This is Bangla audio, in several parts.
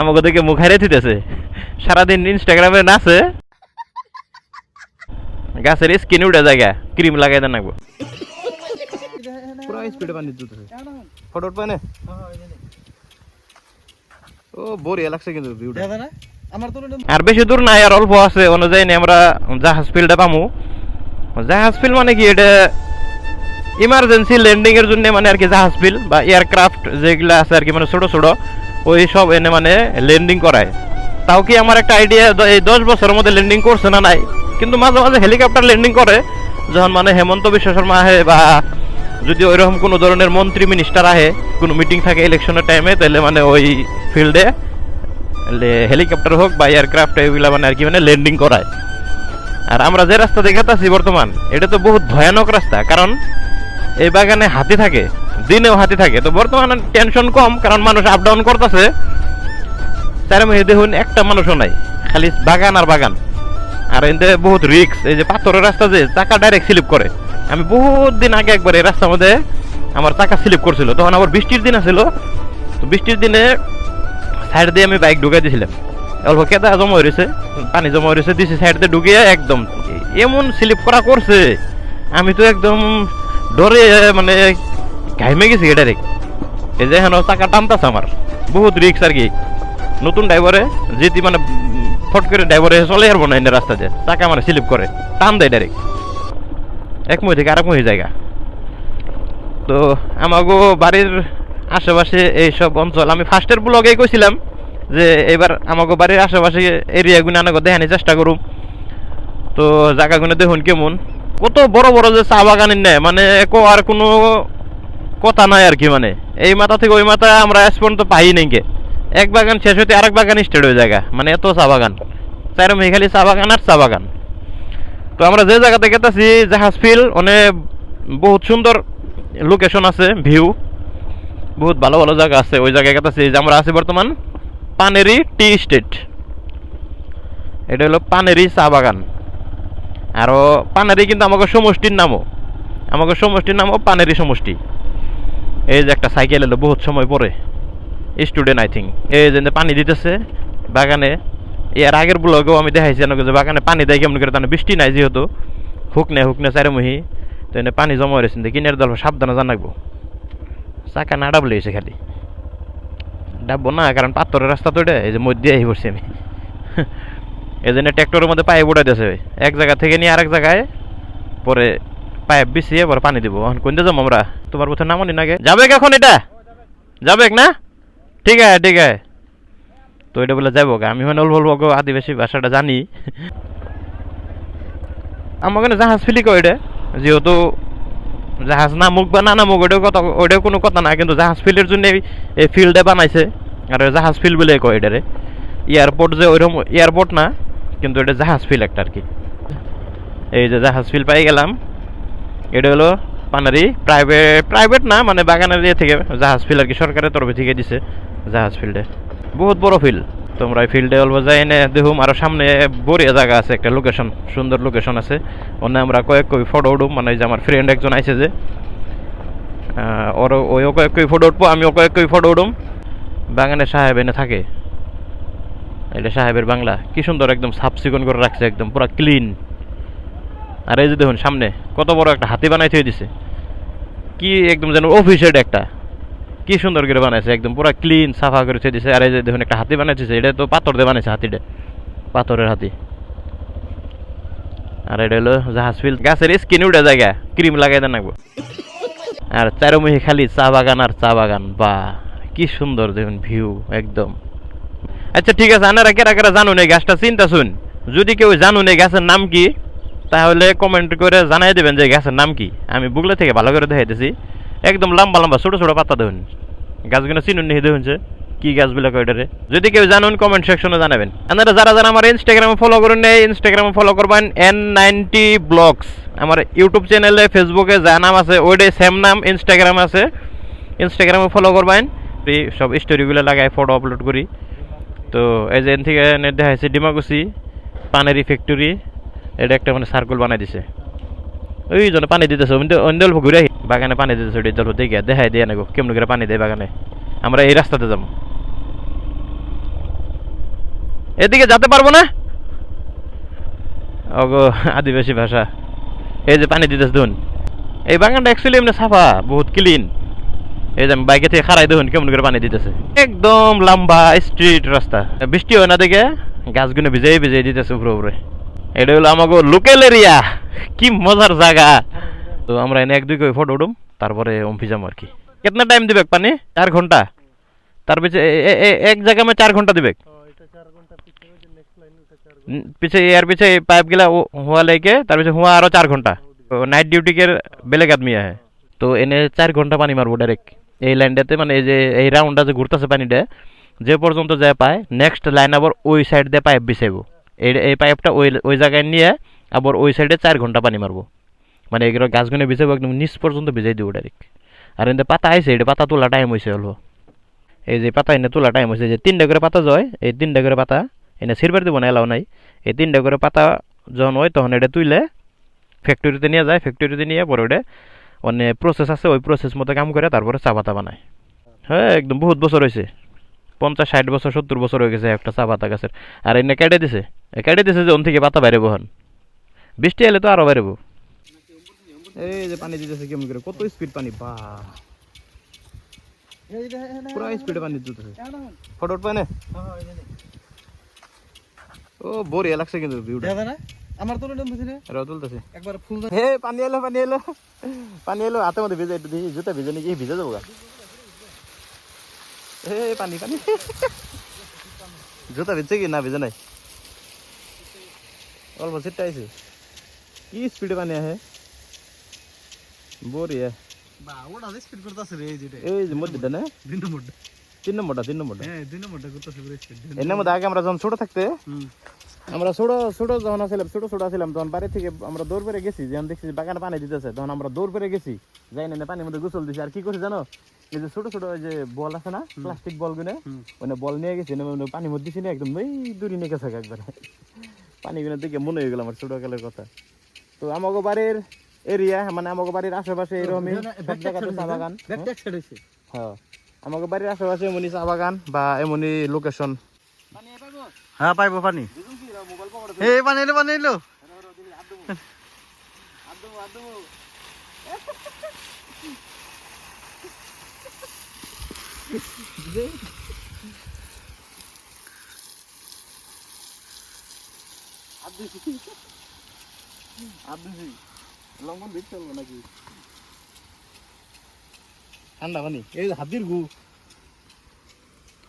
আমাকে দেখে মুখ হারিয়ে দিতেছে সারাদিন ইনস্টাগ্রামে নাচে। গাছের স্কিন উঠে জায়গা ক্রিম লাগাই দেন নাকবো। পুরো স্পিডে পানি দিতেছে ফটো পানে ও বড়িয়া লাগছে কিন্তু ভিউটা আর বেশি দূর নাই আর অল্প আছে অনুযায়ী নিয়ে আমরা জাহাজ ফিল্ডে পামু। জাহাজ ফিল্ড মানে কি এটা ইমার্জেন্সি ল্যান্ডিং এর জন্য মানে আর কি জাহাজ ফিল্ড বা এয়ারক্রাফট যেগুলো আছে আর কি মানে ছোট ছোট। ওই সব এনে মানে ল্যান্ডিং করায়। তাও কি আমার একটা আইডিয়া এই দশ বছরের মধ্যে ল্যান্ডিং করছে না নাই? কিন্তু মাঝে মাঝে হেলিকপ্টার ল্যান্ডিং করে, যখন মানে হেমন্ত বিশ্ব শর্মা আহে বা যদি ওইরকম কোনো ধরনের মন্ত্রী মিনিস্টার আহে, কোনো মিটিং থাকে ইলেকশনের টাইমে তাহলে মানে ওই ফিল্ডে হেলিকপ্টার হোক বা এয়ারক্রাফট এগুলা মানে আর কি মানে ল্যান্ডিং করায়। আর আমরা যে রাস্তা দেখাতেছি বর্তমান, এটা তো বহুত ভয়ানক রাস্তা, কারণ এই বাগানে হাতি থাকে, দিনেও হাতি থাকে। তো বর্তমানে টেনশন কম, কারণ মানুষ আপ ডাউন করতেছে। তার মধ্যে দেখুন, একটা মানুষও নাই, খালি বাগান আর বাগান। আর এতে বহুত রিক্স এই যে পাথরের রাস্তা যে চাকা ডাইরেক্ট স্লিপ করে। আমি বহুত দিন আগে একবার এই রাস্তার মধ্যে আমার চাকা স্লিপ করছিল, তখন আবার বৃষ্টির দিন আছিল। তো বৃষ্টির দিনে সাইড দিয়ে আমি বাইক ঢুকাই দিয়েছিলাম অল্প কেদা জমা হয়েছে পানি জমা হয়েছে দিছি সাইড দিয়ে ঢুকিয়ে একদম এমন স্লিপ করা করছে। আমি তো একদম ডরে মানে ঘাইমে গেছি ডাইরেক্ট এই যে হেন চাকা টানতাছে আমার বহুত রিক্স আর কি। নতুন ড্রাইভারে যেটি মানে ফট করে ড্রাইভারে চলে আসব না এনে রাস্তা দিয়ে চাকা মানে স্লিপ করে। টান দেয় ডাইরেক্ট এক মুহি থেকে আরেক মুহি জায়গা। তো আমাগো বাড়ির আশেপাশে এইসব অঞ্চল, আমি ফার্স্টের ব্লগে কইছিলাম যে এবার আমাগো বাড়ির আশেপাশে এরিয়াগুলো আনাগো দেখানোর চেষ্টা করুম। তো জায়গাগুলো দেখুন কেমন। কত বড় বড় যে চা বাগানের নেয় মানে কো আর কোনো কথা নাই আর কি মানে। এই মাথা থেকে ওই মাথা আমরা আজ পর্যন্ত পাই নাই কে এক বাগান শেষ হতে আরেক বাগান স্টার্ট হয়ে জায়গা মানে এত চা বাগান। চার মেয়ে খালি চা বাগান আর চা বাগান। তো আমরা যে জায়গাতে গেতেছি, জাহাজ ফিল অনেক বহুত সুন্দর লোকেশন আছে ভিউ বহুত ভালো ভালো জায়গা আছে, ওই জায়গায় গেতেছি। যে আমরা আছি বর্তমান পানেরি টি স্টেট। এটা হলো পানেরি চা বাগান। আরও পানেরি কিন্তু আমাকে সমষ্টির নামও। আমাকে সমষ্টির নামও পানেরি সমষ্টি। এই যে একটা সাইকেল এলো বহুত সময় পরে। স্টুডেন্ট আই থিঙ্ক এই যে পানি দিতেছে বাগানে, এর আগের ব্লগেও আমি দেখাইছি যে বাগানে পানি দেয় কেমন করে, তাহলে বৃষ্টি নাই যেহেতু। হুক নে হুক নে চারিমুহি তো এনে পানি জমা হয়েছে কিনের দল সাবধানে জানাকবো চাকা না ডাবলে হয়েছে খালি। ডাববো না, কারণ পাথরের রাস্তা তো এটা, এই যে মধ্যে আহি পড়ছি আমি। এই জন্য ট্র্যাক্টরের মধ্যে পাইপ উঠে দিয়েছে। এক জায়গা থেকে নিয়ে আরেক জায়গায় পরে পাইপ বিছিয়ে পরে পানি দিব। এখন কোন যাব আমরা? তোমার পথে নামনি নাগে যাবে এখন এটা? যাবে না? ঠিক আছে ঠিক আছে। তো এটা বলে যাব আমি মানে অল্প অল্প আদিবাসী ভাষাটা জানি। আমার ওখানে জাহাজ ফিলি কো এটা? যেহেতু জাহাজ নামুক বা না নামুক ওটাও কথা ওটাও কোনো কথা না। কিন্তু জাহাজ ফিল্ডের জন্য এই- ফিল্ডে বানাইছে। আর জাহাজ ফিল্ড বলে কয় এটারে? এয়ারপোর্ট যে ওইরকম এয়ারপোর্ট না? কিন্তু এটা জাহাজ ফিল্ড একটা আর কি এই যে জাহাজ ফিল্ড পাই গেলাম। এটা হলো পানারি প্রাইভেট প্রাইভেট না মানে বাগানের ইয়ে থেকে জাহাজ ফিল্ড আর কি সরকারের তরফে থেকে দিছে জাহাজ ফিল্ডে বহুত বড় ফিল্ড তোমরা ফিল্ডে অল্প যাই এনে দেখুম আরও সামনে বড়িয়া জায়গা আছে একটা লোকেশন সুন্দর লোকেশন আছে। ওনে আমরা কয়েক কই ফটো উঠুম মানে যে আমার ফ্রেন্ড একজন আইছে যে আহ, ওরও ওইও কয়েক কই ফটো উঠবো আমিও কয়েক কই ফটো উঠুম। বাগানে সাহেব এনে থাকে। এটা সাহেবের বাংলা। কি সুন্দর একদম সাফ চিকন করে রাখছে একদম, পুরো ক্লিন আর এই যে দেখুন, সামনে কত বড় একটা হাতি বানাই থয়ে দিছে। কি একদম যেন অফিসের একটা। কি সুন্দর করে বানাইছে একদম, পুরো ক্লিন সাফা করে থয়ে দিছে। আর এই যে দেখুন, একটা হাতি বানাইছে, এটা তো পাথর দিয়ে বানাইছে হাতিটা। পাথরের হাতি। আর এটা হলো জাহাজ ফিল গাছের স্কিন উঠে জায়গা ক্রিম লাগাই দেন নাকবো। আর চারোমুখী খালি চা বাগান আর চা বাগান বা কি সুন্দর দেখুন ভিউ একদম। আচ্ছা ঠিক আছে, আনারা কেরা কেরা জানুন এই গাছটা চিন্তা শুন। যদি কেউ জানুন এই গাছের নাম কি, তাহলে কমেন্ট করে জানাই দেবেন যে গাছের নাম কি। আমি বুগলে থেকে ভালো করে দেখাইতেছি। একদম লম্বা লম্বা, ছোট ছোট পাতা দেখুন। গাছগুলো চিনুন নিহি দেখুন যে, কি গাছগুলো কয়টারে যদি কেউ জানুন কমেন্ট সেকশনে জানাবেন। আপনারা যারা যারা আমার ইনস্টাগ্রামে ফলো করুন নেই ইনস্টাগ্রামে ফলো করবেন এন নাইনটি ব্লগস আমার ইউটিউব চ্যানেলে ফেসবুকে যা নাম আছে ওইটাই সেম নাম ইনস্টাগ্রাম আছে। ইনস্টাগ্রামে ফলো করবেন। সব স্টোরিগুলো লাগাই ফটো আপলোড করি। তো এই যে এন থেকে নেট দেখা যাচ্ছে ডিমাকুসি পানেরি ফ্যাক্টরি এটা একটা মানে সার্কেল বানাই দিছে। ওই জন্য পানি দিতেছে, অন্য অল্প ঘুরে। বাগানে পানি দিতেছে, ওই জল দেখে দেখাই দিয়ে নাকো কেমন করে পানি দেয় বাগানে। আমরা এই রাস্তাতে যাব। এদিকে যেতে পারব না? ওগো আদিবাসী ভাষা। এই যে পানি দিতেছে ধুন। এই বাগানটা অ্যাকচুয়ালি এমনি সাফা, বহুত ক্লিন এই যে বাইকে থেকে খারাই দেখুন, কেমন করে পানি দিতেছে। একদম লম্বা স্ট্রিট রাস্তা। বৃষ্টি হয় না দেখে গাছগুলো ভিজেই ভিজেই দিতেছে উপরে উপরে। এটা হলো আমাকে লোকেল এরিয়া কি মজার জায়গা। তো আমরা এনে এক দুই করে ফটো উঠুম, তারপরে অম্ফি যাব আর কি। কেতনা টাইম দিবে পানি? চার ঘণ্টা। তার পিছে এক জায়গা মে চার ঘণ্টা দিবেক। পিছে এর পিছে পাইপ গিলা হুয়া লেকে তার পিছে হুয়া আরও চার ঘণ্টা। নাইট ডিউটি কে বেলেগ আদমি আহে। তো এনে চার ঘণ্টা পানি মারবো ডাইরেক্ট এই লাইনটাতে মানে এই যে, এই রাউন্ডটা যে ঘুরতেছে পানিটা, যে পর্যন্ত যায় পায় নেক্সট লাইন আবার ওই সাইড দিয়ে পাইপ বিছাইবো। এই এই পাইপটা ওই ওই জায়গায় নিয়ে আবার ওই সাইডে চার ঘণ্টা পানি মারবো। মানে এগুলো গাছগুলো ভিজাবো একদম নিচ পর্যন্ত ভিজাই দিব ডাইরেক্ট আর এতে পাতা আইছে, এটা পাতা তোলা টাইম হয়েছে অল্প এই যে পাতা এনে তোলা টাইম হয়েছে যে তিনটা করে পাতা জয়, এই তিনটা করে পাতা এনে সিরবার দিব না, এলাও নাই। এই তিনটা করে পাতা যখন হয় তখন এটা তুইলে ফ্যাক্টরিতে নিয়ে যায় ফ্যাক্টরিতে নিয়ে পরে ওটা মানে প্রসেস আছে ওই প্রসেস মতো কাম করে তারপরে চা পাতা বানায়। হ্যাঁ একদম বহুত বছর হয়েছে পঞ্চাশ ষাট বছর সত্তর বছর হয়ে গেছে একটা চা পাতা গাছের। আর এনে কেটে দিছে। কেটে দিছে যে ওন থেকে পাতা বাইরে বহন। বৃষ্টি এলে তো আরও বাইরেব এই যে পানি দিতেছে কেমন করে? কত স্পিড পানি? বা পুরো স্পিডে পানি দিতেছে। ফটো উঠবে না? ও বড়িয়া লাগছে কিন্তু ভিউটা আমার তো লোন বুঝি রে এরাও তুলতেছে। একবার ফুল হে পানি এলো পানি এলো পানি এলো হাতের মধ্যে ভিজে একটু জুতা ভিজে নাকি ভিজে যাব গা হে পানি পানি। জুতা ভিজছে কি না ভিজে নাই? অল্প সিটটা আইছে। কি স্পিডে পানি আহে? বড়িয়া বা ওটা স্পিড করতেছে রে এই যেটা এই যে না? তিন নম্বরটা। তিন নম্বরটা হ্যাঁ দুই নম্বরটা করতেছে রে এর মধ্যে আগে আমরা যখন ছোট থাকতে হুম। আমরা ছোট ছোট যখন আসলাম ছোট ছোট আসলাম তখন বাড়ি থেকে আমরা দৌড় পেরে গেছি যখন দেখছি বাগানে পানি দিতেছে তখন আমরা দৌড় পেরে গেছি। যাই না পানির মধ্যে গোসল দিছি। আর কি করছি জানো? এই যে ছোট ছোট ওই যে বল আছে না প্লাস্টিক বল গুনে। ওখানে বল নিয়ে গেছি না মানে পানির মধ্যে না একদম ওই দূরে নিয়ে গেছে একবারে। পানি গুনে দেখে মনে হয়ে গেল আমার ছোটকালের কথা। তো আমাকে বাড়ির এরিয়া মানে আমাকে বাড়ির আশেপাশে এরকমই সব জায়গাতে চা বাগান ব্যাক হ্যাঁ। আমাকে বাড়ির আশেপাশে এমনই চা বাগান বা এমনই লোকেশন হ্যাঁ পাইবো পানি। পানি এলো পানি এলো লঙ্ঘন দেখতে পারব নাকি ঠান্ডা পানি। এই যে হাতির গু।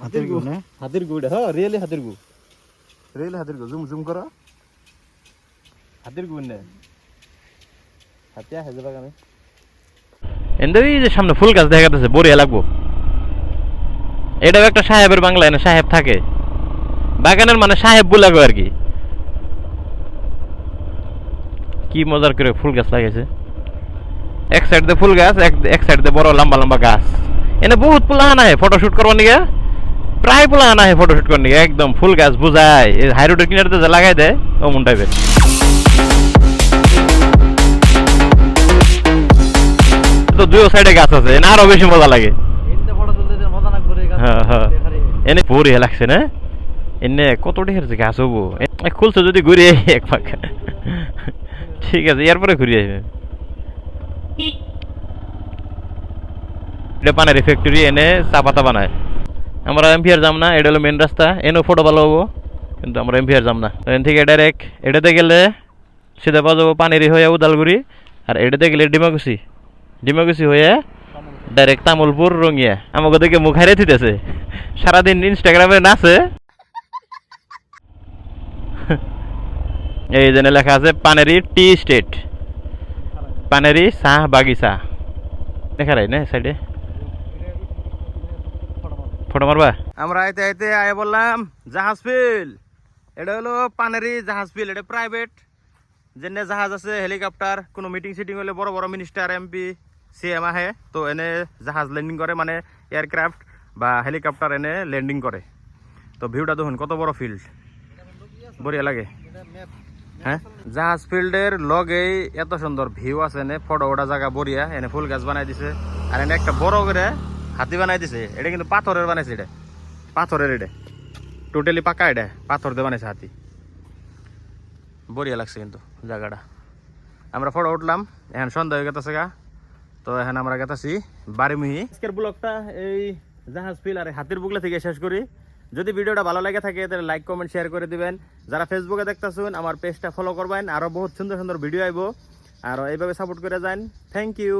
হাতের গু না? হাতির গু এটা হ্যাঁ রিয়েলি হাতির গু। রিয়েলি হাতির গু জুম জুম করো হাতির গু নে হাতিয়া হেজে বাগানে এন্ডে এই যে সামনে ফুল গাছ দেখা যাচ্ছে বড়িয়া লাগবো এটাও একটা সাহেবের বাংলা এনে সাহেব থাকে বাগানের মানে সাহেব বুলাগো আর কি কি মজার করে ফুল গাছ লাগাইছে এক সাইড দিয়ে ফুল গাছ এক এক সাইড দিয়ে বড় লম্বা লম্বা গাছ এনে বহুত পোলাহান আহে ফটোশুট করবার নিগে প্রায় পোলাহান আহে ফটোশুট করবার নিগে একদম ফুল গাছ বুঝায়। হাই রোডের কিনারে যে লাগাই দেয় ও মন টাইপের তো দুই সাইডে গাছ আছে এনে আরও বেশি মজা লাগে। এনতে ফটো তুলতে মজা না করে হ্যাঁ হ্যাঁ। এনে পরে লাগছে না? এনে কত ঢের যে গাছ হব। খুলছে যদি ঘুরে এক পাক ঠিক আছে এরপরে ঘুরে আসবে। এটা পানের ফ্যাক্টরি এনে চা পাতা বানায়। আমরা এমপিআর যাম না এটা হলো মেন রাস্তা এনেও ফটো ভালো হব কিন্তু আমরা এমপিআর যাম না এন থেকে ডাইরেক্ট এটাতে গেলে সিধা পাওয়া যাব পানেরি হয়ে উদালগুড়ি আর এটাতে গেলে ডিমাকুসি ডিমাকুসি হয়ে ডাইরেক্ট তামুলপুর রঙিয়া আমাকে দেখে মুখ হারিয়ে দিতেছে সারাদিন ইনস্টাগ্রামে নাচে এই জন্য লেখা আছে পানেরি টি স্টেট পানেরি চাহ বাগিচা দেখা রাই না সাইডে ফটো মারবা? আমরা আইতে আইতে আয় বললাম, জাহাজ ফিল। এটা হলো পানেরি জাহাজ ফিল, এটা প্রাইভেট যেনে জাহাজ আছে হেলিকপ্টার কোনো মিটিং সিটিং হলে বড় বড় মিনিস্টার এমপি সিএম আহে। তো এনে জাহাজ ল্যান্ডিং করে মানে এয়ারক্রাফট বা হেলিকপ্টার এনে ল্যান্ডিং করে। তো ভিউটা দেখুন, কত বড় ফিল্ড বঢ়িয়া লাগে। হ্যাঁ? জাহাজ ফিল্ডের লগেই এত সুন্দর ভিউ আছে এনে ফটো ওটা জায়গা বঢ়িয়া, এনে ফুল গাছ বানাই দিছে। আর এনে একটা বড় করে হাতি বানাই দিছে, এটা কিন্তু পাথরের বানাইছে এটা। পাথরের এটা। টোটালি পাকা এটা, পাথর দিয়ে বানাইছে হাতি। বড়িয়া লাগছে কিন্তু জায়গাটা। আমরা ফটো উঠলাম, এখন সন্ধ্যা হয়ে গেছে গা। তো এখন আমরা গেতাছি বাড়িমুহি আজকের ব্লগটা এই জাহাজ ফিল আর হাতির বুকলা থেকে শেষ করি। যদি ভিডিওটা ভালো লাগে থাকে, তাহলে লাইক কমেন্ট শেয়ার করে দিবেন। যারা ফেসবুকে দেখতেছেন, আমার পেজটা ফলো করবেন। আরও বহুত সুন্দর সুন্দর ভিডিও আইব। আর এইভাবে সাপোর্ট করে যান। Thank you